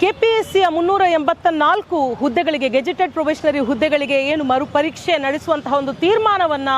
ಕೆಪಿಎಸ್ಸಿಯ ಮುನ್ನೂರ ಎಂಬತ್ತ ನಾಲ್ಕು ಹುದ್ದೆಗಳಿಗೆ, ಗೆಜೆಟೆಡ್ ಪ್ರೊಬೇಷನರಿ ಹುದ್ದೆಗಳಿಗೆ ಏನು ಮರು ಪರೀಕ್ಷೆ ನಡೆಸುವಂತಹ ಒಂದು ತೀರ್ಮಾನವನ್ನ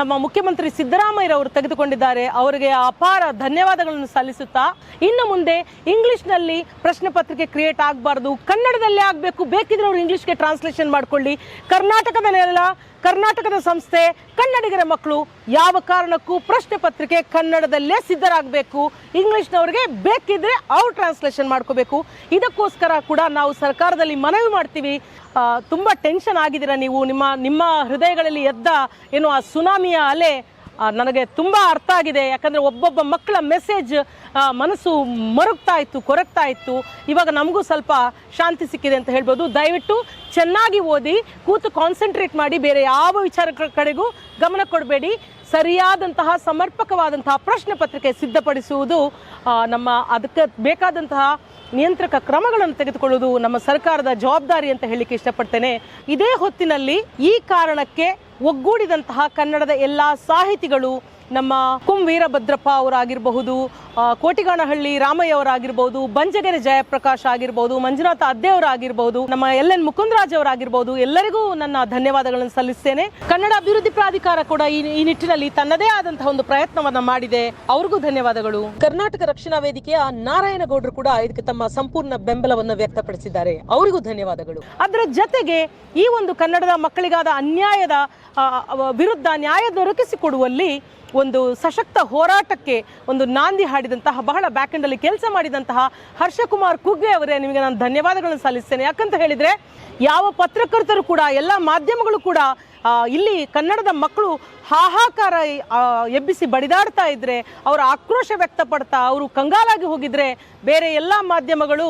ನಮ್ಮ ಮುಖ್ಯಮಂತ್ರಿ ಸಿದ್ದರಾಮಯ್ಯರವರು ತೆಗೆದುಕೊಂಡಿದ್ದಾರೆ. ಅವರಿಗೆ ಅಪಾರ ಧನ್ಯವಾದಗಳನ್ನು ಸಲ್ಲಿಸುತ್ತಾ, ಇನ್ನು ಮುಂದೆ ಇಂಗ್ಲಿಷ್ನಲ್ಲಿ ಪ್ರಶ್ನೆ ಪತ್ರಿಕೆ ಕ್ರಿಯೇಟ್ ಆಗಬಾರ್ದು. ಕನ್ನಡದಲ್ಲೇ ಆಗಬೇಕು. ಬೇಕಿದ್ರೆ ಅವರು ಇಂಗ್ಲಿಷ್ಗೆ ಟ್ರಾನ್ಸ್ಲೇಷನ್ ಮಾಡಿಕೊಳ್ಳಿ. ಕರ್ನಾಟಕದ ನೆಲ, ಕರ್ನಾಟಕದ ಸಂಸ್ಥೆ, ಕನ್ನಡಿಗರ ಮಕ್ಕಳು ಯಾವ ಕಾರಣಕ್ಕೂ ಪ್ರಶ್ನೆ ಪತ್ರಿಕೆ ಕನ್ನಡದಲ್ಲೇ ಸಿದ್ಧರಾಗಬೇಕು. ಇಂಗ್ಲಿಷ್ನವ್ರಿಗೆ ಬೇಕಿದ್ರೆ ಅವ್ರು ಟ್ರಾನ್ಸ್ಲೇಷನ್ ಮಾಡ್ಕೋಬೇಕು. ಇದಕ್ಕೋಸ್ಕರ ಕೂಡ ನಾವು ಸರ್ಕಾರದಲ್ಲಿ ಮನವಿ ಮಾಡ್ತೀವಿ. ತುಂಬ ಟೆನ್ಷನ್ ಆಗಿದ್ದೀರಾ ನೀವು? ನಿಮ್ಮ ನಿಮ್ಮ ಹೃದಯಗಳಲ್ಲಿ ಎದ್ದ ಏನು ಆ ಸುನಾಮಿಯ ಅಲೆ ನನಗೆ ತುಂಬಾ ಅರ್ಥ ಆಗಿದೆ. ಯಾಕಂದ್ರೆ ಒಬ್ಬೊಬ್ಬ ಮಕ್ಕಳ ಮೆಸೇಜ್ ಮನಸ್ಸು ಮರುಗ್ತಾ ಇತ್ತು, ಕೊರಗ್ತಾ ಇತ್ತು. ಇವಾಗ ನಮಗೂ ಸ್ವಲ್ಪ ಶಾಂತಿ ಸಿಕ್ಕಿದೆ ಅಂತ ಹೇಳ್ಬೋದು. ದಯವಿಟ್ಟು ಚೆನ್ನಾಗಿ ಓದಿ, ಕೂತು ಕಾನ್ಸಂಟ್ರೇಟ್ ಮಾಡಿ, ಬೇರೆ ಯಾವ ವಿಚಾರ ಕಡೆಗೂ ಗಮನ ಕೊಡಬೇಡಿ. ಸರಿಯಾದಂತಹ, ಸಮರ್ಪಕವಾದಂತಹ ಪ್ರಶ್ನೆ ಪತ್ರಿಕೆ ಸಿದ್ಧಪಡಿಸುವುದು ನಮ್ಮ ಅದಕ್ಕೆ ಬೇಕಾದಂತಹ ನಿಯಂತ್ರಕ ಕ್ರಮಗಳನ್ನು ತೆಗೆದುಕೊಳ್ಳುವುದು ನಮ್ಮ ಸರ್ಕಾರದ ಜವಾಬ್ದಾರಿ ಅಂತ ಹೇಳಲಿಕ್ಕೆ ಇಷ್ಟಪಡ್ತೇನೆ. ಇದೇ ಹೊತ್ತಿನಲ್ಲಿ ಈ ಕಾರಣಕ್ಕೆ ಒಗ್ಗೂಡಿದಂತಹ ಕನ್ನಡದ ಎಲ್ಲ ಸಾಹಿತಿಗಳು ನಮ್ಮ ಕುಂ ವೀರಭದ್ರಪ್ಪ ಅವರಾಗಿರಬಹುದು ಕೋಟಿಗಾನಹಳ್ಳಿ ರಾಮಯ್ಯ ಅವರಾಗಿರ್ಬೋದು ಬಂಜಗೆರೆ ಜಯಪ್ರಕಾಶ್ ಆಗಿರ್ಬೋದು ಮಂಜುನಾಥ ಅದ್ದೆ ಅವರಾಗಿರ್ಬೋದು ನಮ್ಮ ಎಲ್ ಎನ್ ಮುಕುಂದರಾಜ್ ಅವರಾಗಿರ್ಬೋದು ಎಲ್ಲರಿಗೂ ನನ್ನ ಧನ್ಯವಾದಗಳನ್ನು ಸಲ್ಲಿಸ್ತೇನೆ. ಕನ್ನಡ ಅಭಿವೃದ್ಧಿ ಪ್ರಾಧಿಕಾರ ಕೂಡ ಈ ನಿಟ್ಟಿನಲ್ಲಿ ತನ್ನದೇ ಆದಂತಹ ಒಂದು ಪ್ರಯತ್ನವನ್ನು ಮಾಡಿದೆ. ಅವ್ರಿಗೂ ಧನ್ಯವಾದಗಳು. ಕರ್ನಾಟಕ ರಕ್ಷಣಾ ವೇದಿಕೆಯ ನಾರಾಯಣಗೌಡರು ಕೂಡ ಇದಕ್ಕೆ ತಮ್ಮ ಸಂಪೂರ್ಣ ಬೆಂಬಲವನ್ನು ವ್ಯಕ್ತಪಡಿಸಿದ್ದಾರೆ. ಅವರಿಗೂ ಧನ್ಯವಾದಗಳು. ಅದರ ಜೊತೆಗೆ ಈ ಒಂದು ಕನ್ನಡದ ಮಕ್ಕಳಿಗಾದ ಅನ್ಯಾಯದ ವಿರುದ್ಧ ನ್ಯಾಯ ದೊರಕಿಸಿಕೊಡುವಲ್ಲಿ ಒಂದು ಸಶಕ್ತ ಹೋರಾಟಕ್ಕೆ ಒಂದು ನಾಂದಿ ಹಾಡಿದಂತಹ, ಬಹಳ ಬ್ಯಾಕ್ ಅಲ್ಲಿ ಕೆಲಸ ಮಾಡಿದಂತಹ ಹರ್ಷಕುಮಾರ್ ಕುಗ್ಗೆ ಅವರೇ, ನಿಮಗೆ ನಾನು ಧನ್ಯವಾದಗಳನ್ನು ಸಲ್ಲಿಸ್ತೇನೆ. ಯಾಕಂತ ಹೇಳಿದ್ರೆ, ಯಾವ ಪತ್ರಕರ್ತರು ಕೂಡ, ಎಲ್ಲ ಮಾಧ್ಯಮಗಳು ಕೂಡ ಇಲ್ಲಿ ಕನ್ನಡದ ಮಕ್ಕಳು ಹಾಹಾಕಾರ ಎಬ್ಬಿಸಿ ಬಡಿದಾಡ್ತಾ ಇದ್ರೆ, ಅವರ ಆಕ್ರೋಶ ವ್ಯಕ್ತಪಡ್ತಾ, ಅವರು ಕಂಗಾಲಾಗಿ ಹೋಗಿದ್ರೆ ಬೇರೆ ಎಲ್ಲ ಮಾಧ್ಯಮಗಳು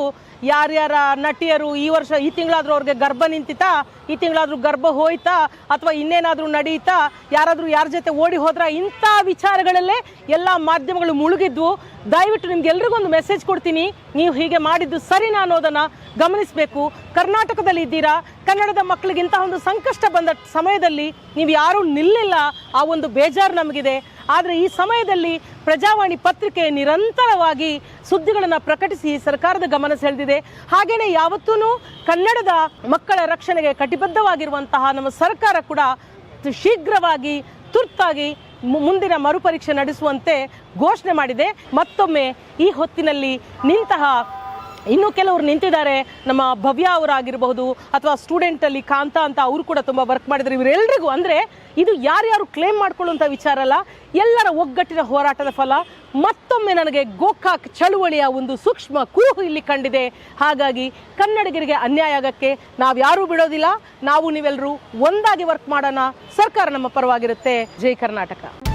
ಯಾರ್ಯಾರ ನಟಿಯರು ಈ ವರ್ಷ, ಈ ತಿಂಗಳಾದ್ರೂ ಅವ್ರಿಗೆ ಗರ್ಭ ನಿಂತಿತಾ, ಈ ತಿಂಗಳಾದ್ರೂ ಗರ್ಭ ಹೋಯ್ತಾ, ಅಥವಾ ಇನ್ನೇನಾದರೂ ನಡೀತಾ, ಯಾರಾದರೂ ಯಾರ ಜೊತೆ ಓಡಿ ಹೋದ್ರ, ಇಂಥ ವಿಚಾರಗಳಲ್ಲೇ ಎಲ್ಲ ಮಾಧ್ಯಮಗಳು ಮುಳುಗಿದ್ವು ದಯವಿಟ್ಟು ನಿಮ್ಗೆ ಎಲ್ರಿಗೂ ಒಂದು ಮೆಸೇಜ್ ಕೊಡ್ತೀನಿ. ನೀವು ಹೀಗೆ ಮಾಡಿದ್ದು ಸರಿನಾ ಅನ್ನೋದನ್ನ ಗಮನಿಸಬೇಕು. ಕರ್ನಾಟಕದಲ್ಲಿ ಇದ್ದೀರಾ? ಕನ್ನಡದ ಮಕ್ಕಳಿಗೆ ಇಂತಹ ಒಂದು ಸಂಕಷ್ಟ ಬಂದ ಸಮಯದಲ್ಲಿ ನೀವು ಯಾರೂ ನಿಲ್ಲಿಲ್ಲ. ಆ ಒಂದು ಬೇಜಾರು ನಮಗಿದೆ. ಆದರೆ ಈ ಸಮಯದಲ್ಲಿ ಪ್ರಜಾವಾಣಿ ಪತ್ರಿಕೆ ನಿರಂತರವಾಗಿ ಸುದ್ದಿಗಳನ್ನು ಪ್ರಕಟಿಸಿ ಸರ್ಕಾರದ ಗಮನ ಸೆಳೆದಿದೆ. ಹಾಗೇನೆ ಯಾವತ್ತೂ ಕನ್ನಡದ ಮಕ್ಕಳ ರಕ್ಷಣೆಗೆ ಕಟಿಬದ್ಧವಾಗಿರುವಂತಹ ನಮ್ಮ ಸರ್ಕಾರ ಕೂಡ ಶೀಘ್ರವಾಗಿ ತುರ್ತಾಗಿ ಮುಂದಿನ ಮರುಪರೀಕ್ಷೆ ನಡೆಸುವಂತೆ ಘೋಷಣೆ ಮಾಡಿದೆ. ಮತ್ತೊಮ್ಮೆ ಈ ಹೊತ್ತಿನಲ್ಲಿ ನಿಂತಹ ಇನ್ನು ಕೆಲವರು ನಿಂತಿದ್ದಾರೆ. ನಮ್ಮ ಭವ್ಯ ಅವರಾಗಿರಬಹುದು ಅಥವಾ ಸ್ಟೂಡೆಂಟ್ ಅಲ್ಲಿ ಕಾಂತ ಅಂತ ಅವರು ಕೂಡ ತುಂಬಾ ವರ್ಕ್ ಮಾಡಿದ್ದಾರೆ ಇವರೆಲ್ಲರಿಗೂ ಅಂದ್ರೆ ಇದು ಯಾರ್ಯಾರು ಕ್ಲೇಮ್ ಮಾಡ್ಕೊಳ್ಳುವಂಥ ವಿಚಾರ ಅಲ್ಲ, ಎಲ್ಲರ ಒಗ್ಗಟ್ಟಿನ ಹೋರಾಟದ ಫಲ, ಮತ್ತೊಮ್ಮೆ ನನಗೆ ಗೋಕಾಕ್ ಚಳುವಳಿಯ ಒಂದು ಸೂಕ್ಷ್ಮ ಕುರುಹು ಇಲ್ಲಿ ಕಂಡಿದೆ. ಹಾಗಾಗಿ ಕನ್ನಡಿಗರಿಗೆ ಅನ್ಯಾಯ ಆಗಕ್ಕೆ ನಾವ್ಯಾರೂ ಬಿಡೋದಿಲ್ಲ, ನಾವು ನೀವೆಲ್ಲರೂ ಒಂದಾಗಿ ವರ್ಕ್ ಮಾಡೋಣ, ಸರ್ಕಾರ ನಮ್ಮ ಪರವಾಗಿರುತ್ತೆ. ಜೈ ಕರ್ನಾಟಕ.